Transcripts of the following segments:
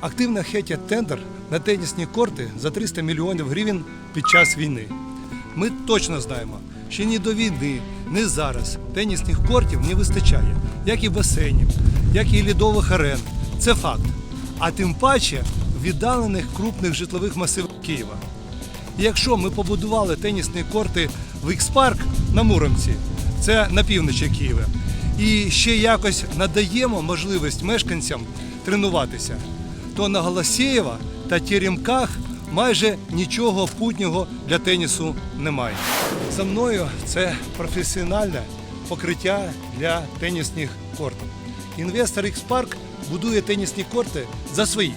Активно хетять тендер на тенісні корти за 300 мільйонів гривень під час війни. Ми точно знаємо, що ні до війни, ні зараз тенісних кортів не вистачає, як і басейнів, як і лідових арен. Це факт. А тим паче віддалених крупних житлових масивах Києва. І якщо ми побудували тенісні корти в Ікс-парк на Муромці, це на півночі Києва, і ще якось надаємо можливість мешканцям тренуватися, то на Голосєєва та Теремках майже нічого путнього для тенісу немає. За мною це професіональне покриття для тенісних кортів. Інвестор X-Park будує тенісні корти за свої,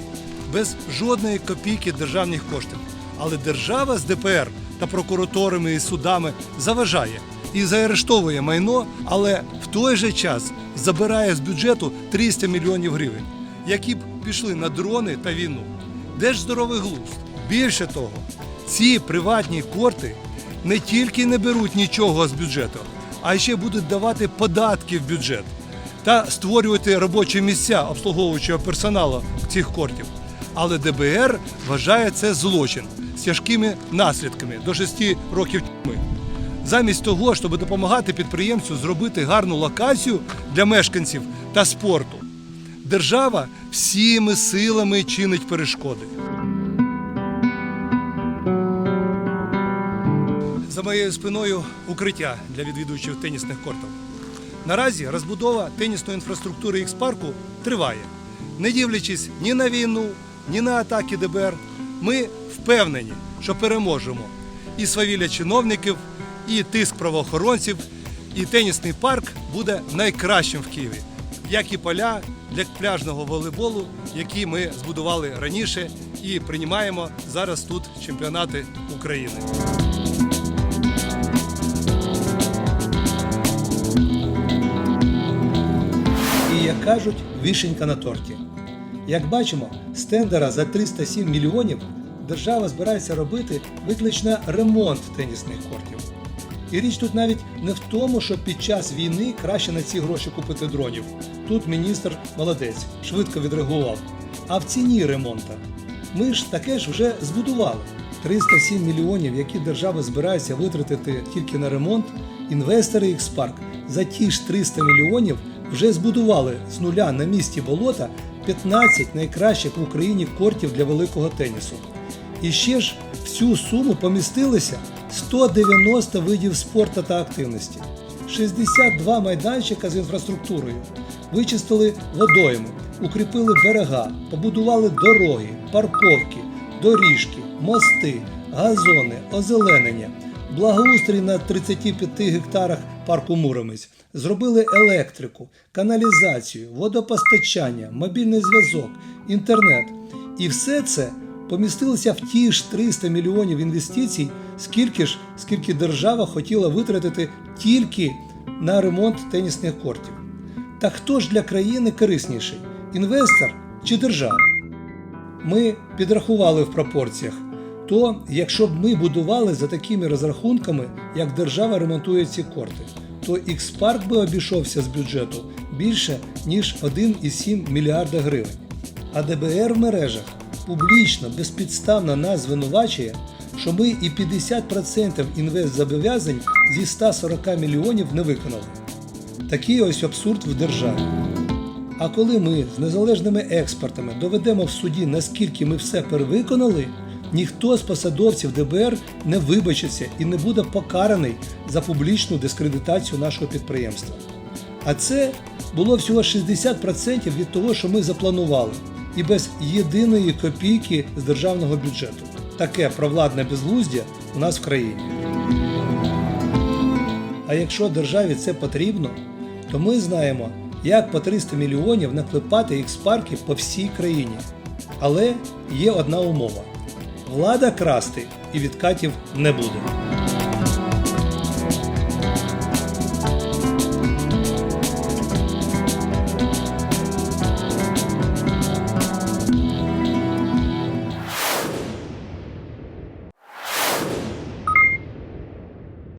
без жодної копійки державних коштів. Але держава з ДПР та прокураторами і судами заважає і заарештовує майно, але в той же час забирає з бюджету 300 мільйонів гривень, які б пішли на дрони та війну. Де ж здоровий глузд? Більше того, ці приватні корти не тільки не беруть нічого з бюджету, а ще будуть давати податки в бюджет та створювати робочі місця обслуговуючого персоналу цих кортів. Але ДБР вважає це злочин з тяжкими наслідками до 6 років тюрми. Замість того, щоб допомагати підприємцю зробити гарну локацію для мешканців та спорту, держава всіми силами чинить перешкоди. За моєю спиною укриття для відвідувачів тенісних кортів. Наразі розбудова тенісної інфраструктури Ікс-парку триває. Не дивлячись ні на війну, ні на атаки ДБР, ми впевнені, що переможемо і свавілля чиновників, і тиск правоохоронців, і тенісний парк буде найкращим в Києві, як і поля для пляжного волейболу, які ми збудували раніше і приймаємо зараз тут чемпіонати України. І як кажуть, вишенька на торті. Як бачимо, з тендера за 307 мільйонів держава збирається робити виключно ремонт тенісних кортів. І річ тут навіть не в тому, що під час війни краще на ці гроші купити дронів. Тут міністр молодець, швидко відреагував. А в ціні ремонту. Ми ж таке ж вже збудували. 307 мільйонів, які держава збирається витратити тільки на ремонт, інвестори X-Park за ті ж 300 мільйонів вже збудували з нуля на місці болота 15 найкращих в Україні кортів для великого тенісу. І ще ж в цю суму помістилися 190 видів спорту та активності, 62 майданчика з інфраструктурою, вичистили водойми, укріпили берега, побудували дороги, парковки, доріжки, мости, газони, озеленення, благоустрій на 35 гектарах парку Муромець, зробили електрику, каналізацію, водопостачання, мобільний зв'язок, інтернет. І все це помістилося в ті ж 300 мільйонів інвестицій, скільки ж, скільки держава хотіла витратити тільки на ремонт тенісних кортів. Та хто ж для країни корисніший інвестор чи держава? Ми підрахували в пропорціях. То, якщо б ми будували за такими розрахунками, як держава ремонтує ці корти, то X-Park би обійшовся з бюджету більше ніж 1,7 мільярда гривень. А ДБР в мережах публічно, безпідставно нас звинувачує, що ми і 50% інвестзобов'язань зі 140 мільйонів не виконали. Такий ось абсурд в державі. А коли ми з незалежними експертами доведемо в суді, наскільки ми все перевиконали, ніхто з посадовців ДБР не вибачиться і не буде покараний за публічну дискредитацію нашого підприємства. А це було всього 60% від того, що ми запланували, і без єдиної копійки з державного бюджету. Таке провладне безглуздя у нас в країні. А якщо державі це потрібно, то ми знаємо, як по 300 мільйонів наклепати їх з парків по всій країні. Але є одна умова: влада красти і відкатів не буде.